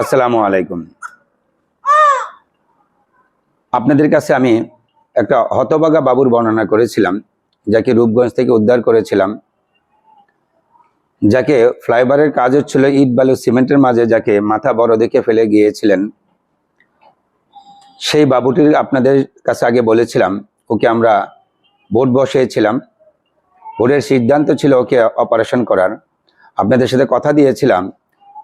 আসসালামু আলাইকুম। আপনাদের কাছে আমি একটা হতবাগা বাবুর বর্ণনা করেছিলাম, যাকে রূপগঞ্জ থেকে উদ্ধার করেছিলাম, যাকে ফ্লাইওভারের কাজ হচ্ছিল ইট, বালু, সিমেন্টের মাঝে যাকে মাথা বড় দেখে ফেলে গিয়েছিলেন। সেই বাবুটির আপনাদের কাছে আগে বলেছিলাম, ওকে আমরা বোর্ড বসিয়েছিলাম। বোর্ডের সিদ্ধান্ত ছিল ওকে অপারেশন করার। আপনাদের সাথে কথা দিয়েছিলাম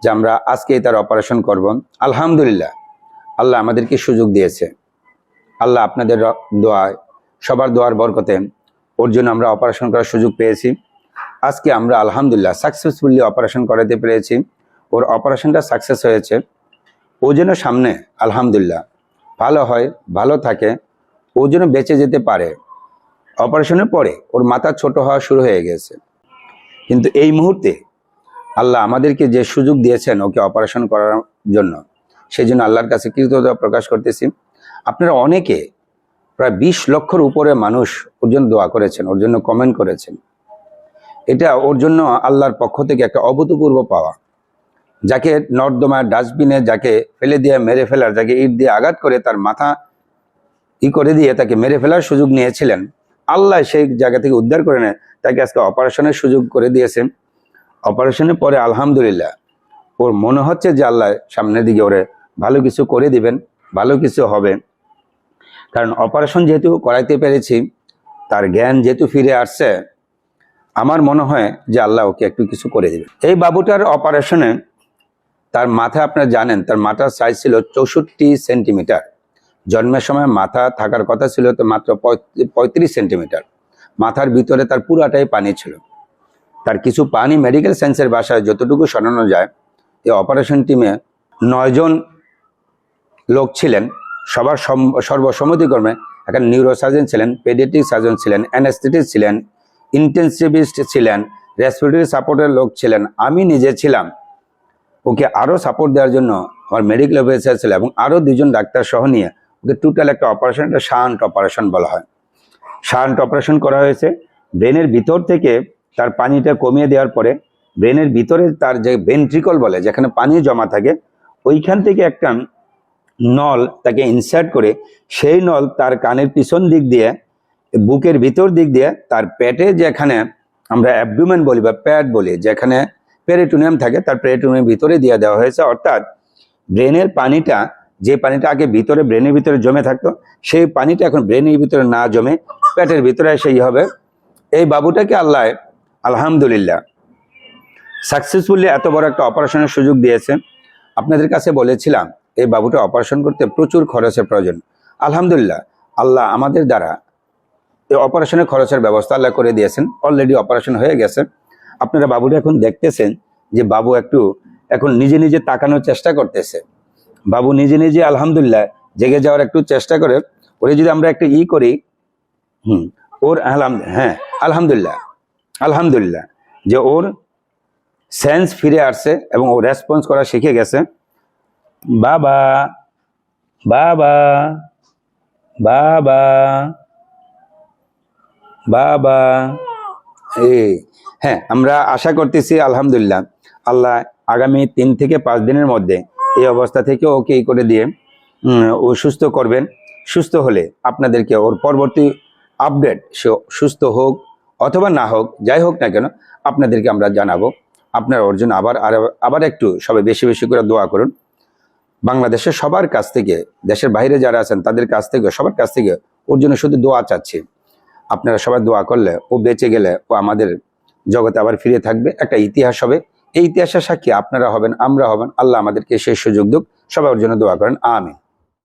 যে আমরা আজকেই তার অপারেশন করব। আলহামদুলিল্লাহ, আল্লাহ আমাদেরকে সুযোগ দিয়েছে। আল্লাহ আপনাদের দোয়ায়, সবার দোয়ার বরকতে ওর জন্য আমরা অপারেশন করার সুযোগ পেয়েছি। আজকে আমরা আলহামদুলিল্লাহ সাকসেসফুলি অপারেশন করাতে পেরেছি। ওর অপারেশনটা সাকসেস হয়েছে। ও যেন সামনে, আলহামদুলিল্লাহ, ভালো হয়, ভালো থাকে, ও যেন বেঁচে যেতে পারে। অপারেশনের পরে ওর মাথা ছোট হওয়া শুরু হয়ে গেছে। কিন্তু এই মুহূর্তে আল্লাহ আমাদেরকে যে সুযোগ দিয়েছেন ওকে অপারেশন করার জন্য সেই জন্য আল্লাহর কাছে কৃতজ্ঞতা প্রকাশ করতেছি। আপনারা অনেকে প্রায় বিশ লক্ষর উপরে মানুষ ওর জন্য দোয়া করেছেন, ওর জন্য কমেন্ট করেছেন। এটা ওর জন্য আল্লাহর পক্ষ থেকে একটা অভূতপূর্ব পাওয়া। যাকে নর্দমার ডাস্টবিনে, যাকে ফেলে দিয়ে মেরে ফেলার, যাকে ইট দিয়ে আঘাত করে তার মাথা ই করে দিয়ে তাকে মেরে ফেলার সুযোগ নিয়েছিলেন। আল্লাহ সেই জায়গা থেকে উদ্ধার করে নেয়, তাকে আজকে অপারেশনের সুযোগ করে দিয়েছেন। অপারেশনের পরে আলহামদুলিল্লাহ, ওর মনে হচ্ছে যে আল্লাহ সামনের দিকে ওরে ভালো কিছু করে দিবেন, ভালো কিছু হবে। কারণ অপারেশন যেহেতু করাইতে পেরেছি, তার জ্ঞান যেহেতু ফিরে আসছে, আমার মনে হয় যে আল্লাহ ওকে একটু কিছু করে দিবে এই বাবুটার অপারেশনে তার মাথা আপনারা জানেন, তার মাথার সাইজ ছিল চৌষট্টি সেন্টিমিটার। জন্মের সময় মাথা থাকার কথা ছিল তো মাত্র পঁয়ত্রিশ- সেন্টিমিটার। মাথার ভিতরে তার পুরাটাই পানি ছিল। তার কিছু পানি মেডিকেল সায়েন্সের বাসায় যতটুকু সরানো যায়, এই অপারেশন টিমে নয়জন লোক ছিলেন। সবার সম- সর্বসম্মতিক্রমে একটা নিউরোসার্জন ছিলেন পেডিয়াট্রিক সার্জন ছিলেন অ্যানাস্থেটিস্ট ছিলেন ইন্টেন্সিভিস্ট ছিলেন রেসপিরেটরি সাপোর্টের লোক ছিলেন। আমি নিজে ছিলাম। ওকে আরও সাপোর্ট দেওয়ার জন্য আমার মেডিকেল অফিসার ছিল এবং আরও দুজন ডাক্তার সহ নিয়ে ওকে টোটাল একটা অপারেশন একটা শান্ট অপারেশন বলা হয়। শান্ট অপারেশন করা হয়েছে। ব্রেনের ভিতর থেকে তার পানিটা কমিয়ে দেওয়ার পরে ব্রেনের ভিতরে তার যে ভেন্ট্রিকল বলে, যেখানে পানি জমা থাকে, ওইখান থেকে একটা নল তাকে ইনসার্ট করে, সেই নল তার কানের পিছন দিক দিয়ে, বুকের ভিতর দিক দিয়ে তার পেটে যেখানে আমরা অ্যাবডুমেন বলি বা প্যাড বলি, যেখানে পেরিটোনিয়াম থাকে, তার পেরিটোনিয়াম ভিতরে দিয়ে দেওয়া হয়েছে। অর্থাৎ ব্রেনের পানিটা, যে পানিটা আগে ভিতরে, ব্রেনের ভিতরে জমে থাকতো, সেই পানিটা এখন ব্রেনের ভিতরে না জমে, পেটের ভিতরে সেই হবে। এই বাবুটাকে আল্লাহ আলহামদুলিল্লাহ। সাকসেসফুলি এত বড় একটা অপারেশনের সুযোগ দিয়েছে। আপনাদের কাছে বলেছিলাম, এই বাবুটা অপারেশন করতে প্রচুর খরচের প্রয়োজন। আলহামদুলিল্লাহ, আল্লাহ আমাদের দ্বারা এই অপারেশনের খরচের ব্যবস্থা আল্লাহ করে দিয়েছেন। অলরেডি অপারেশন হয়ে গেছে। আপনারা বাবুটা এখন দেখতেছেন যে বাবু একটু এখন নিজে নিজে তাকানোর চেষ্টা করতেছে। বাবু নিজে নিজে আলহামদুলিল্লাহ জেগে যাওয়ার একটু চেষ্টা করে। ওরে যদি আমরা একটু ই করি, হুম, ওর আলহাম হ্যাঁ আলহামদুলিল্লাহ। আলহামদুলিল্লাহ, যে ওর সেন্স ফিরে আসছে এবং ও রেসপন্স করা শিখে গেছে। বাবা বাবা বাবা বাবা, এই হ্যাঁ আমরা আশা করতেছি আলহামদুলিল্লাহ, আল্লাহ আগামী তিন থেকে পাঁচ দিনের মধ্যে এই অবস্থা থেকে ওকে এই করে দিয়ে ও সুস্থ করবেন। সুস্থ হলে আপনাদেরকে ওর পরবর্তী আপডেট সে সুস্থ হোক অথবা না হোক, যাই হোক না কেন, আপনাদেরকে আমরা জানাব। আপনার ওর জন্য আবার আর- আবার একটু সবাই বেশি বেশি করে দোয়া করুন। বাংলাদেশের সবার কাছ থেকে, দেশের বাইরে যারা আছেন, তাদের কাছ থেকে, সবার কাছ থেকে ওর জন্য শুধু দোয়া চাচ্ছি। আপনারা সবাই দোয়া করলে ও বেঁচে গেলে ও আমাদের জগতে আবার ফিরে থাকবে। একটা ইতিহাস হবে। এই ইতিহাসের সাক্ষী আপনারা হবেন, আমরা হবেন। আল্লাহ আমাদেরকে সেই সুযোগ দুক। সবাই ওর জন্য দোয়া করেন। আমিন।